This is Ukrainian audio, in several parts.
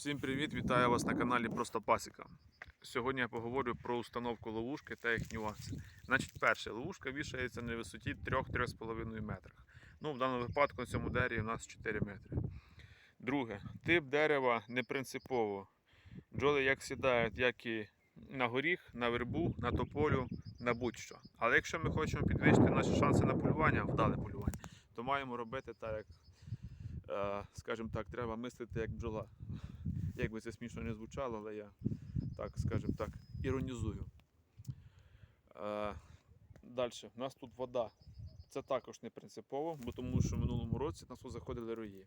Всім привіт! Вітаю вас на каналі Просто Пасіка. Сьогодні я поговорю про установку ловушки та їх нюанси. Значить, перше, ловушка вішається на висоті 3-3,5 метрах. Ну, в даному випадку на цьому дереві у нас 4 метри. Друге, тип дерева не принципово. Бджоли як сідають, як і на горіх, на вербу, на тополю, на будь-що. Але якщо ми хочемо підвищити наші шанси на полювання, вдале полювання, то маємо робити так, як, скажімо так, треба мислити як бджола. Як би це смішно не звучало, але я так, скажімо так, іронізую. Е, Далі, у нас тут вода. Це також не принципово, бо тому що в минулому році на нас заходили рої.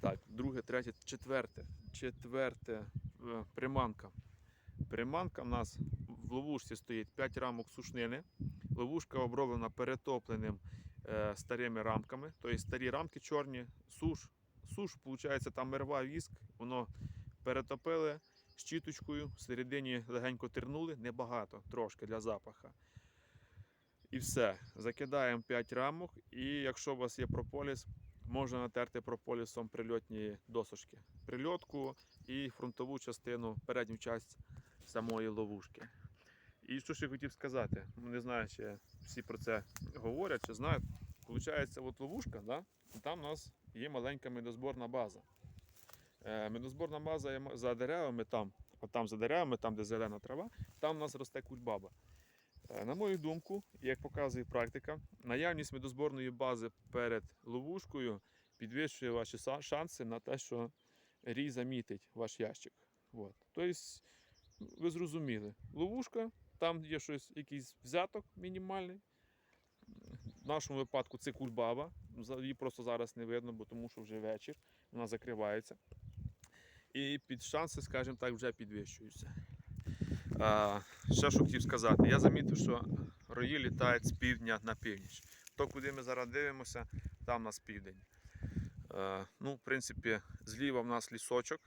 Так, друге, третє, четверте. Четверте е, приманка. Приманка в нас в ловушці стоїть 5 рамок сушнини. Ловушка оброблена перетопленим е, старими рамками. Тобто старі рамки чорні, суш. Суш, виходить, там мерва, віск, воно перетопили щіточкою, всередині легенько тернули, небагато, трошки для запаха. І все. Закидаємо 5 рамок, і якщо у вас є прополіс, можна натерти прополісом прильотні досочки. Прильотку і фронтову частину, передню частину самої ловушки. І що ще хотів сказати, не знаю, чи всі про це говорять, чи знають. Получається, от ловушка, да? там у нас є маленька медозборна база. Е, Медозборна база за деревами, там, от там за деревами, там, де зелена трава, там у нас росте кульбаба. Е, На мою думку, як показує практика, наявність медозборної бази перед ловушкою підвищує ваші шанси на те, що рій замітить ваш ящик. Тобто, ви зрозуміли, ловушка, там є щось, якийсь взяток мінімальний. В нашому випадку це кульбаба. Її просто зараз не видно, бо тому що вже вечір, вона закривається. І під шанси, скажімо так, вже підвищуються. А, ще що хотів сказати, я замітив, що рої літають з півдня на північ. То, куди ми зараз дивимося, там у нас південь. Е, ну, в принципі, зліва в нас лісочок.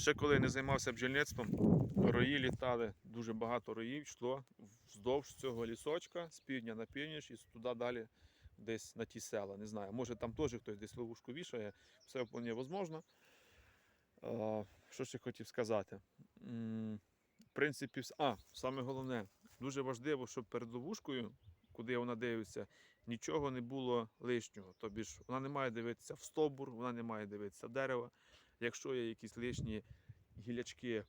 Ще коли не займався бджільництвом, рої літали, дуже багато роїв йшло вздовж цього лісочка з півдня на північ і туди далі десь на ті села. Не знаю, може там теж хтось десь ловушку вішає, все вполне можливо. Що ще хотів сказати? В принципі, а, саме головне, дуже важливо, щоб перед ловушкою, куди вона дивиться, нічого не було лишнього. Тобі вона не має дивитися в стовбур, вона не має дивитися в дерево. Якщо є якісь лишні гілячки,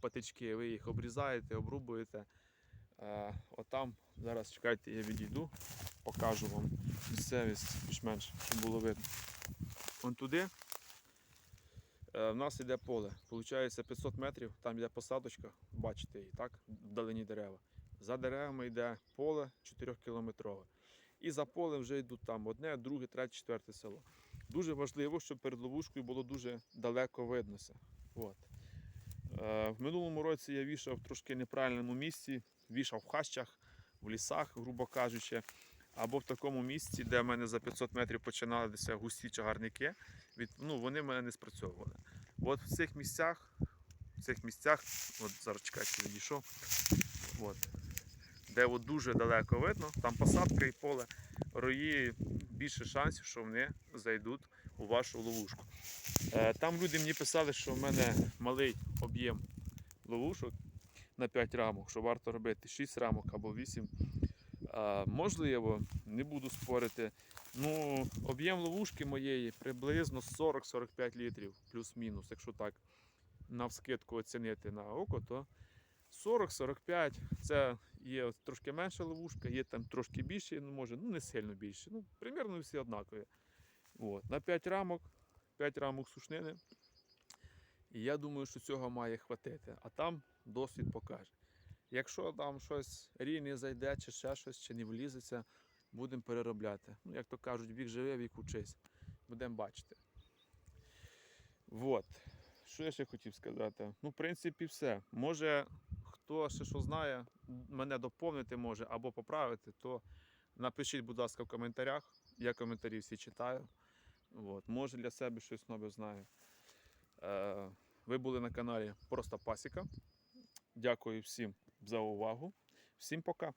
патички, ви їх обрізаєте, обрубуєте. Е, Отам, зараз чекайте, я відійду, покажу вам місцевість більш-менш, щоб було видно. Вон туди е, в нас йде поле. Получається 500 метрів, там йде посадочка, бачите її, так? Вдалині дерева. За деревами йде поле 4-кілометрове. І за полем вже йдуть там одне, друге, третє, четверте село. Дуже важливо, щоб перед ловушкою було дуже далеко виднося. От. Е, в минулому році я вішав в трошки неправильному місці, вішав в хащах, в лісах, грубо кажучи, або в такому місці, де в мене за 500 метрів починалися густі чагарники. Від, ну, вони в мене не спрацьовували. От в цих місцях, в цих місцях, от зараз чекайте, відійшов, от, де от дуже далеко видно, там посадка і поле, рої більше шансів, що вони зайдуть у вашу ловушку. Е, Там люди мені писали, що в мене малий об'єм ловушок на 5 рамок, що варто робити 6 рамок або 8. Можливо, не буду спорити. Ну, об'єм ловушки моєї приблизно 40-45 літрів, плюс-мінус, якщо так навскидку оцінити на око, то 40-45 це є трошки менша ловушка, є там трошки більше, ну може, ну не сильно більше. Ну, примірно всі однакові. От. На 5 рамок, 5 рамок сушнини. І я думаю, що цього має хватити. А там досвід покаже. Якщо там щось рій не зайде, чи ще щось, чи не влізеться, будемо переробляти. Ну, як то кажуть, вік живе, вік учись. Будемо бачити. Вот. Що я ще хотів сказати? Ну, в принципі, все. Може, хто ще що знає, мене доповнити може або поправити, то напишіть, будь ласка, в коментарях. Я коментарі всі читаю. От. Може для себе щось нове знаю. Е, ви були на каналі Просто Пасіка. Дякую всім за увагу. Всім пока.